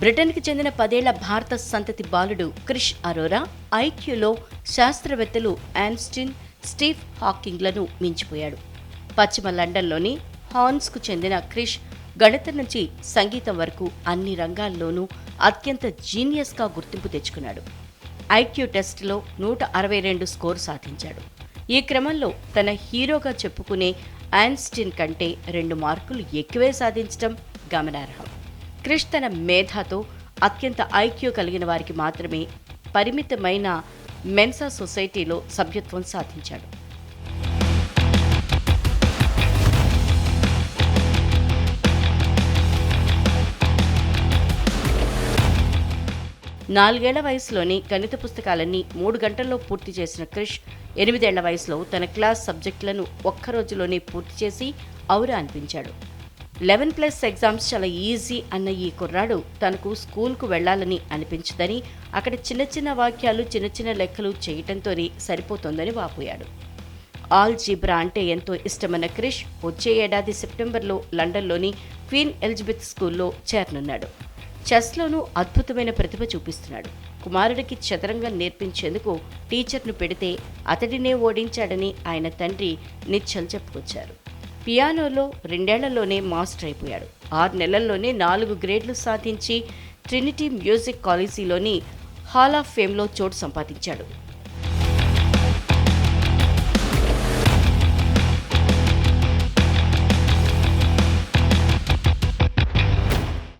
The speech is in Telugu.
బ్రిటన్కి చెందిన పదేళ్ళ భారత సంతతి బాలుడు క్రిష్ అరోరా ఐక్యూలో శాస్త్రవేత్తలు యాన్స్టిన్ స్టీవ్ హాకింగ్లను మించిపోయాడు. పశ్చిమ లండన్లోని హాన్స్కు చెందిన క్రిష్ గణిత నుంచి సంగీతం వరకు అన్ని రంగాల్లోనూ అత్యంత జీనియస్గా గుర్తింపు తెచ్చుకున్నాడు. ఐక్యూ టెస్ట్లో నూట అరవై రెండు స్కోరు సాధించాడు. ఈ క్రమంలో తన హీరోగా చెప్పుకునే యాన్స్టిన్ కంటే రెండు మార్కులు ఎక్కువే సాధించడం గమనార్హం. క్రిష్ తన మేధాతో అత్యంత ఐక్యూ కలిగిన వారికి మాత్రమే పరిమితమైన మెన్సా సొసైటీలో సభ్యత్వం సాధించాడు. నాలుగేళ్ళ వయసులోని గణిత పుస్తకాలన్నీ మూడు గంటల్లో పూర్తి చేసిన క్రిష్ ఎనిమిదేళ్ళ వయసులో తన క్లాస్ సబ్జెక్టులను ఒక్క రోజులోనే పూర్తి చేసి ఔరా అనిపించాడు. లెవెన్ ప్లస్ ఎగ్జామ్స్ చాలా ఈజీ అన్న ఈ కుర్రాడు తనకు స్కూల్కు వెళ్ళాలని అనిపించదని అక్కడ చిన్న చిన్న వాక్యాలు చిన్న చిన్న లెక్కలు చేయటంతోనే సరిపోతుందని వాపోయాడు. ఆల్ జీబ్రా అంటే ఎంతో ఇష్టమైన క్రిష్ వచ్చే ఏడాది సెప్టెంబర్లో లండన్లోని క్వీన్ ఎలిజబెత్ స్కూల్లో చేరనున్నాడు. చెస్లోనూ అద్భుతమైన ప్రతిభ చూపిస్తున్నాడు. కుమారుడికి చదరంగం నేర్పించేందుకు టీచర్ను పెడితే అతడినే ఓడించాడని ఆయన తండ్రి నిచ్చల్ చెప్పుకొచ్చారు. పియానోలో రెండేళ్ళలోనే మాస్టర్ అయిపోయాడు. ఆరు నెలల్లోనే నాలుగు గ్రేడ్లు సాధించి ట్రినిటీ మ్యూజిక్ కాలేజీలోని హాల్ ఆఫ్ ఫేమ్లో చోటు సంపాదించాడు.